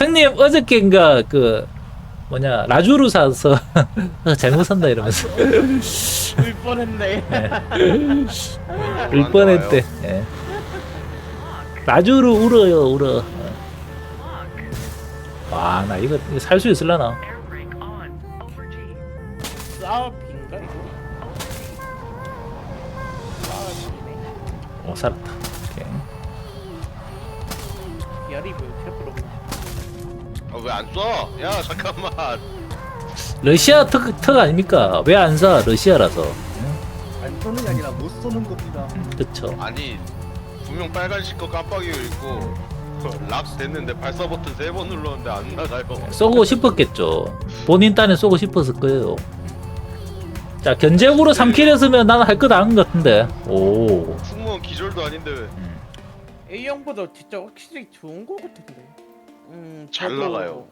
형님 어저께인가 그 뭐냐 라주루 사서 잘못 산다 이러면서 울 뻔했네. 울 뻔했대. 예. 라주루 울어요 울어. 와 나 이거, 이거 살 수 있을라나? 싸움인가 이거? 싸움이네. 어 살았다. 오케이. 열이 왜 이렇게 부르고? 아, 왜 안 써? 야 잠깐만 러시아 턱, 턱 아닙니까? 왜 안 사? 러시아라서. 안 쏘는 게 아니라 못 쏘는 겁니다. 그쵸. 아니 분명 빨간색 거 깜빡이고 있고 락 됐는데 발사 버튼 세 번 눌렀는데 안 나가요 쏘고 싶었겠죠. 본인 딴에 쏘고 싶었을 거예요. 자, 견제구로 3킬 했으면 나는 할거다한것 같은데. 오. 승무원 기절도 아닌데 왜 A형보다 진짜 확실히 좋은 거 같은데. 음, 잘 저도- 나가요.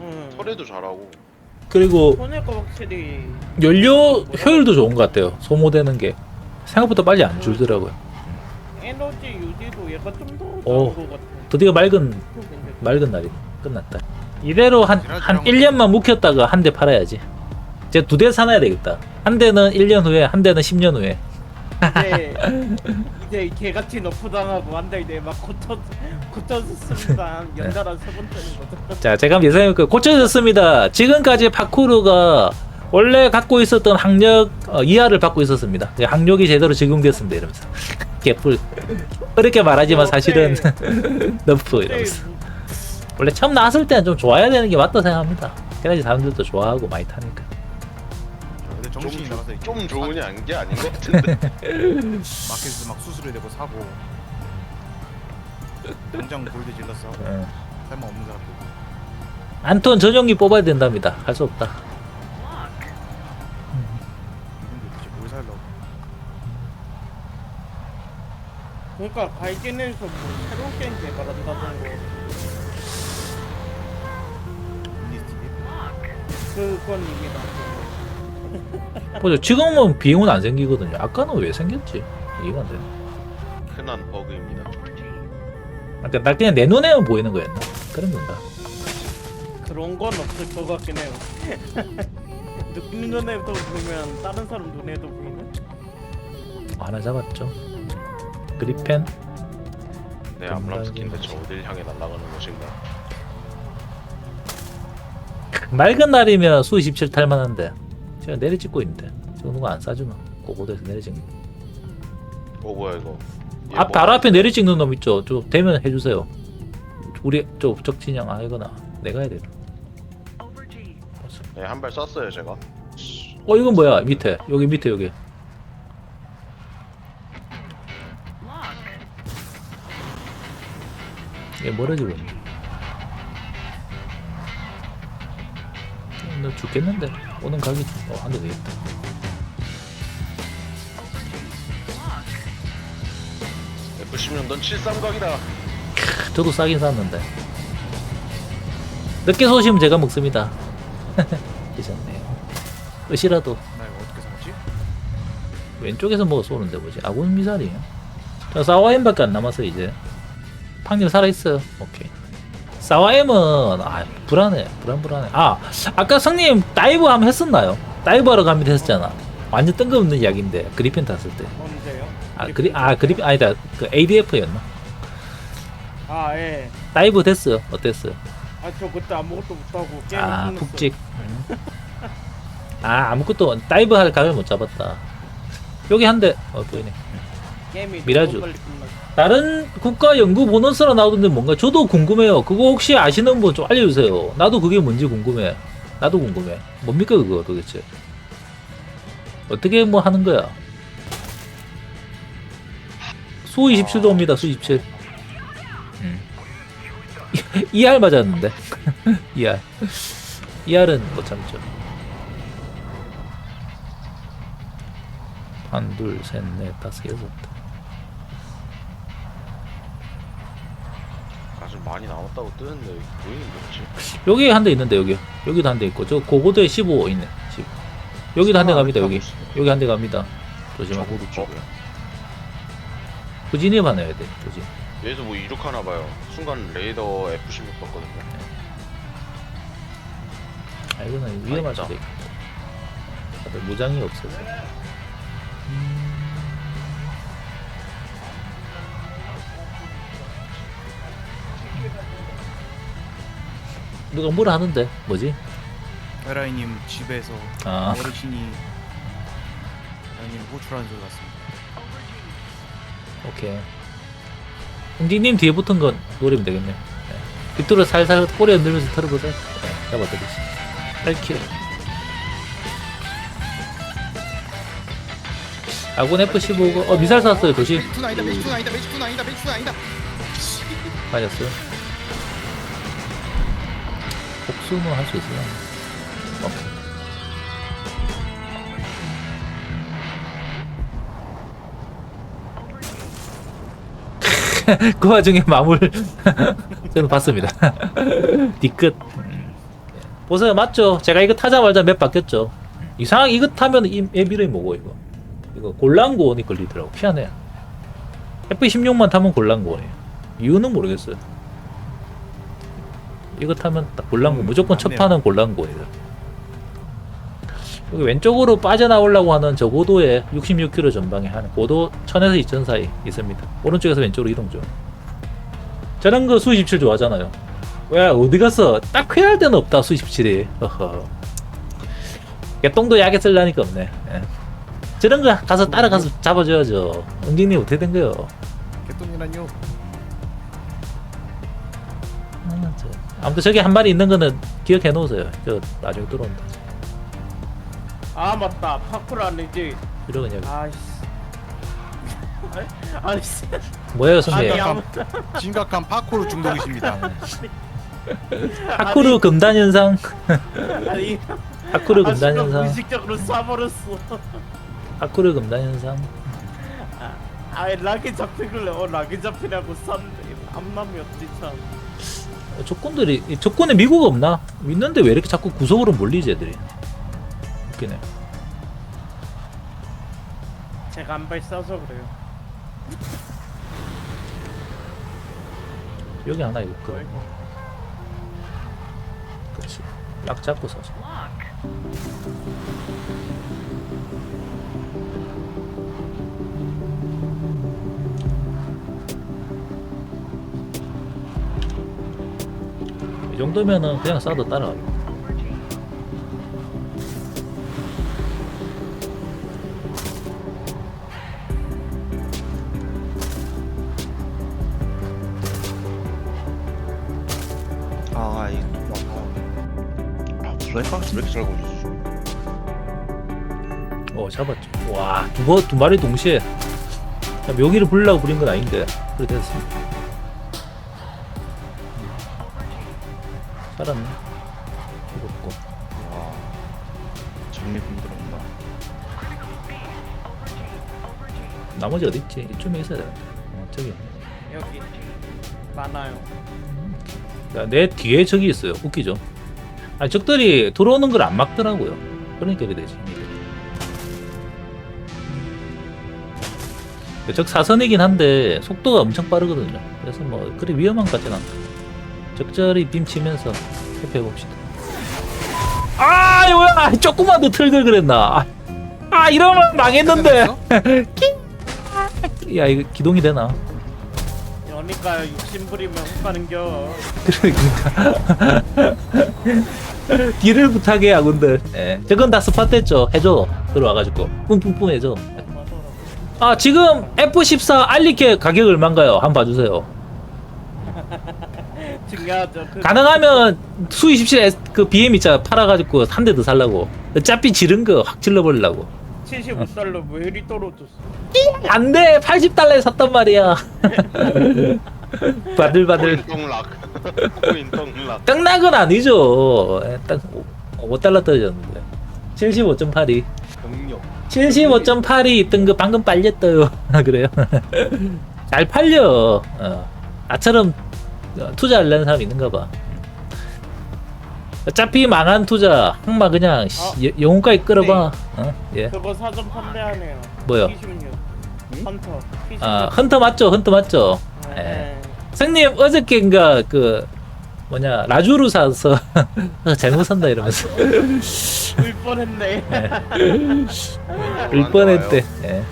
음. 터레도 잘하고 그리고 확실히 연료 효율도 좋은 것 같아요. 소모되는 게. 생각보다 빨리 안 줄더라고요. 에너지 유지도 얘가 좀더 오. 나은 거 같아. 드디어 맑은, 맑은 날이 끝났다. 이대로 한, 한 1년만 묵혔다가 한 대 팔아야지. 이제 두 대 사놔야 되겠다. 한 대는 1년 후에, 한 대는 10년 후에. 이제 이제 개같이 너프 당하고 한달 이제 막 고쳐 고쳐졌습니다. 연달아 세 번째는 거죠. 자, 제가 한번 예상해볼게요. 고쳐졌습니다. 지금까지 파쿠르가 원래 갖고 있었던 학력 어, 이하를 받고 있었습니다. 이제 학력이 제대로 적용됐습니다. 이러면서. 개뿔. 어렵게 말하지만 사실은 너프 이러면서. 원래 처음 나왔을 때는 좀 좋아야 되는 게 맞다 생각합니다. 그래야지 사람들도 좋아하고 많이 타니까. 정신이 나가서 이렇게 좀 좋으니 안 게 아닌 것 같은데 마켓에서 막 수수료 내고 사고 당장 골드 질러서 하고 예. 할말 없는 사람들 안톤 전용기 뽑아야 된답니다. 할 수 없다. 이분들 도대체 뭘 살라고 그러니까 발견해서 뭐 새로운 게임 개발한다던가 그건 이미 나. 보죠. 지금은 비용은 안 생기거든요. 아까는 왜 생겼지? 이해가 안 되네. 흔한 버그입니다 그러니까 나 그냥 내 눈에만 보이는 거였나? 그런 건가? 그런 건 없을 것 같긴 해요. 느낌 눈에도 보면 다른 사람 눈에도 보이는? 하나 잡았죠. 그리펜. 내 암람 스킨데 저 어딜 향해 날아가는 것인가 맑은 날이면 수 27 탈만한데 제가 내리 찍고 있는데 저 누가 안 싸주나? 고고도에서 내리 찍는. 어 뭐야 이거 얘앞 뭐- 바로 앞에 내리 찍는 놈 있죠. 저 대면 해주세요. 우리 저 적진영 아 이거나 내가 해야 돼. 네, 한발 쐈어요 제가 어 이건 뭐야 밑에 여기 밑에 여기. 얘 멀어지고 있네. 어, 너 죽겠는데? 오는 각이 어 안 돼 되겠다. F10년 넌 73각이다. 저도 싸긴 쌌는데. 늦게 쏘시면 제가 먹습니다. 괜찮네요. 으시라도. 나 이거 어떻게 살지? 왼쪽에서 먹어 쏘는데 뭐지? 아군 미사일이에요. 자 사와엠밖에 안 남았어 이제. 팡님 살아있어요 오케이 사와엠은 아 불안해 불안불안해. 아 아까 성님 다이브 한번 했었나요? 다이브 하러 가면 했었잖아. 완전 뜬금없는 이야기인데 그리핀 탔을 언제요? 때아 그리 아 그리 아니다. 그 ADF였나? 아 예. 다이브 됐어요? 어땠어요? 아 저 그때 아무것도 못하고 게임 아 푹찍. 아 아무것도 다이브 할 각을 못 잡았다. 여기 한대 어 보이네 미라주. 다른 국가 연구 보너스라 나오던데 뭔가 저도 궁금해요. 그거 혹시 아시는 분 좀 알려주세요. 나도 그게 뭔지 궁금해. 나도 궁금해. 뭡니까 그거 도대체? 어떻게 뭐 하는 거야? 수 27도입니다 수 27. 음. ER 맞았는데. ER ER은 못 참죠. 한, 둘, 셋, 넷, 다섯, 여섯 아주 많이 남았다고 뜨는데 보이는 게 없지. 여기 한 대 있는데 여기. 여기도 한 대 있고 저 고고도에 15 있네 15 여기도 한 대 갑니다 여기. 여기 한 대 갑니다. 조심하고. 쪽에 후진이 봐놔야 돼 후진. 여기서 뭐 이륙하나 봐요. 순간 레이더 F16 봤거든요. 아, 이거는 위험할 있다. 수도 있고. 다들 무장이 없어서. 누가 뭐라 하는데? 뭐지? 에라이님 집에서 아. 어르신이 에라이님 호출하는 소리 같습니다. 오케이. 홍진님 뒤에 붙은 건 노리면 되겠네. 네. 빗도로 살살 꼬리 흔들면서 털어보세요. 네, 잡아드리지. 8킬. 아군 F15가, 어, 미사일 쐈어요, 도시. 매직툰 아니다 매직툰 아니다 매직툰 아니다 매직툰 아니다. 맞았어요. 복수는 할 수 있어요. 오케이. 그 와중에 마물 저는 봤습니다. 뒤끝 보세요 맞죠? 제가 이거 타자마자 맵 바뀌었죠. 이상하게 이거 타면 이 맵 이름이 뭐고 이거 이거 골란고원이 걸리더라고 피하네. F16만 타면 골란고원이에요. 이유는 모르겠어요. 이거 타면 딱 골란고 음, 무조건 첫. 판은 골란고이다. 여기 왼쪽으로 빠져나오려고 하는 저 고도에 66km 전방에 한 고도 1000에서 2000 사이 있습니다. 오른쪽에서 왼쪽으로 이동 중. 저는 그 수27 좋아하잖아요. 왜 어디 갔어? 딱 쾌할 데는 없다 수27이. 어허. 개똥도 약에 쓸라니까 없네. 예. 저런 거 가서 따라가서 잡아줘야죠. 응진님 어떻게 된 거요? 개똥이라뇨. 아무튼 저기 한 마리 있는 거는 기억해 놓으세요. 저 나중에 들어온다. 아 맞다 파쿠르 아니지 이러고 그냥 아이씨 아이씨 뭐예요, 선배? 아니 아무 심각한 파코르 중독이십니다. 파쿠르 금단 현상. 아니 파쿠르 아, 금단 순간 현상. 무의식적으로 쏴버렸어 파쿠르 금단 현상. 아, 아이 락이 잡히길래 어 락이 잡히라고 쐈는데 암남이었지 참 어, 조건들이 이 조건에 미국 없나? 있는데 왜 이렇게 자꾸 구석으로 몰리지 애들이? 웃기네. 제가 한발 쏴서 그래요 여기 하나 있고. 그렇지. 약 잡고 서서. 이 정도면은 그냥 쏴도 따라가. 아, 이 아, 블랙박스 왜 이렇게 잘 걸리지? 어 잡았죠. 와, 두, 번, 두 마리 동시에. 자, 묘기를 부리려고 부린 건 아닌데. 그래 됐습니다. 살았네. 죽었고. 와, 정리 힘들었나? 나머지 어디 있지? 이쯤에 있어야 되는데. 어, 저기. 있네. 여기 많아요 야, 내 뒤에 적이 있어요. 웃기죠? 아니, 적들이 들어오는 걸 안 막더라고요. 그러니까 이래 되지. 적 사선이긴 한데 속도가 엄청 빠르거든요. 그래서 뭐 그리 위험한 것 같진 않다. 적절히 빔 치면서 회피해 봅시다. 아, 뭐야? 조금만 더 틀걸 그랬나? 아, 아, 이러면 망했는데. 야, 이거 기동이 되나? 여니까 욕심 부리면 훅 가는겨 그러니까 뒤를 부탁해 아군들 예. 저건 다 스팟 됐죠 해줘 들어와가지고 뿜뿜뿜 해줘 아 지금 F14 알리케 가격 얼마인가요 한번 봐주세요 중요하죠. 그 가능하면 수 27 그 BM 있잖아. 팔아가지고 한 대 더 살라고. 어차피 지른 거 확 질러버리려고. 75달러 왜 이리 떨어졌어. 안돼. 80달러에 샀단 말이야. 바들바들. 떡락은 아니죠. 예, 딱 5달러 떨어졌는데. 75.82 경력. 75.8이 있던 거 방금 빨렸어요. 그래요? 잘 팔려. 어. 나처럼 어, 투자하려는 사람 있는가 봐. 어차피 망한 투자 항마 그냥 씨, 여- 영혼까지 끌어봐. 어? 예. 그거 사전 판매하네요 뭐요? P16 헌터 P16 아 헌터 맞죠? 헌터 맞죠? 예. 네. 성님 어저께인가 그 뭐냐 라주루 사서 잘못 산다 이러면서 울 뻔했네. 울 뻔했대. 예.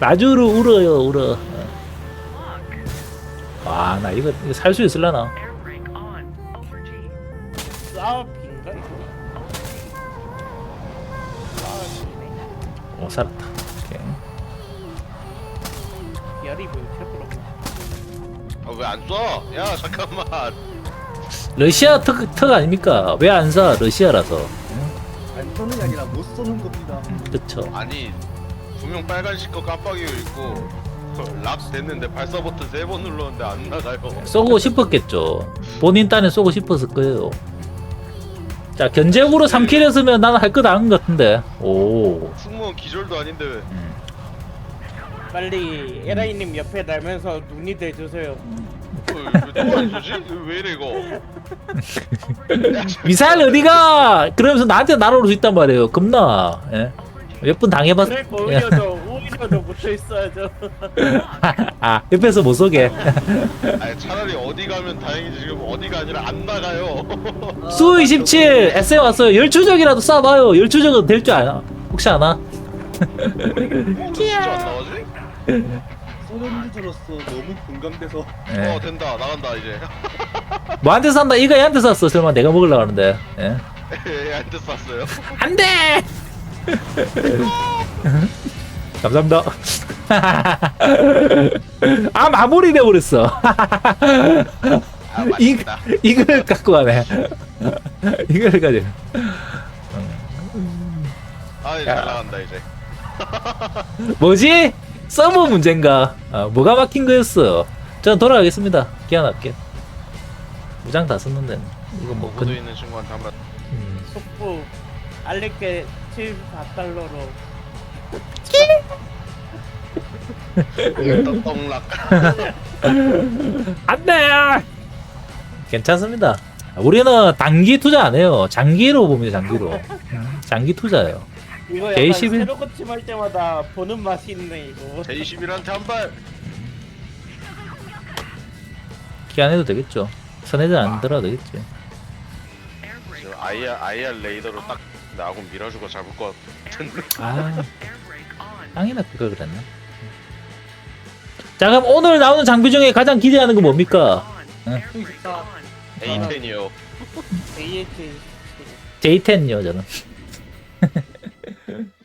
라주루 울어요 울어. 와 나 이거, 이거 살 수 있을라나? 싸움인가 이거? 오 살았다. 오케이. 열이 뭐 최고로. 아왜 안 쏴? 야 잠깐만. 러시아 턱, 턱 아닙니까? 왜 안 사? 러시아라서. 안 쏘는 게 아니라 못 쏘는 겁니다. 그쵸. 아니 분명 빨간색 거 깜빡이고 있고 락스 됐는데 발사 버튼 세 번 눌렀는데 안 나가요. 쏘고 싶었겠죠. 본인 딴에 쏘고 싶었을 거예요. 자, 견제구로 3킬 했으면 나는 할거다한것 같은데. 오. 승무원 기절도 아닌데 왜? 빨리 에라이님 옆에 날면서 눈이 대주세요. 왜또안 쏘지? 왜 이래 이거? 미사일 어디가? 그러면서 나한테 날아올 수 있단 말이에요. 겁나. 예. 몇 분 당해봤, 오히려 더 붙어 있어야죠. 아, 옆에서 못 쏘게. 아니 차라리 어디 가면 다행이지 지금 어디가 아니라 안 나가요. 수27 SM 왔어요. 열추적이라도 쏴봐요. 열추적은 될 줄 아나? 혹시 아나? 진짜 안 나가지? 유저로서 너무 공감돼서 예. 어 된다 나간다 이제. 뭐한테 산다? 이거 얘한테 샀어. 설마 내가 먹으려고 하는데. 예. 얘한테 쐈어요. 안 돼! 감사합니다. 아, 마무리 돼버렸어. 아 이, 맛있다. 이걸 갖고 가네. 이걸 가지고. 아 이제 잘 나간다 이제. 뭐지? 서버 문제인가? 아, 뭐가 막힌 거였어? 전 돌아가겠습니다. 기한할게. 무장 다 썼는데. 이거 뭐, 근, 있는 친구한테 한번 음. 속보 알릴게 74달러로. 떡락. 안 돼! 괜찮습니다. 우리는 단기 투자 안 해요. 장기로 봅니다, 장기로. 음, 장기 투자예요. 이거 약간 J11? 새로 고침할 때마다 보는 맛이 있네 이거. 제21한테 한 발. 기한 해도 되겠죠. 선회전 안 들어도 되겠지. IR IR 레이더로 딱 나하고 밀어주고 잡을 것 같은데. 아, 땅이나 그걸 그랬네. 자, 그럼 오늘 나오는 장비 중에 가장 기대하는 건 뭡니까? A10이요. AH J10이요, 저는.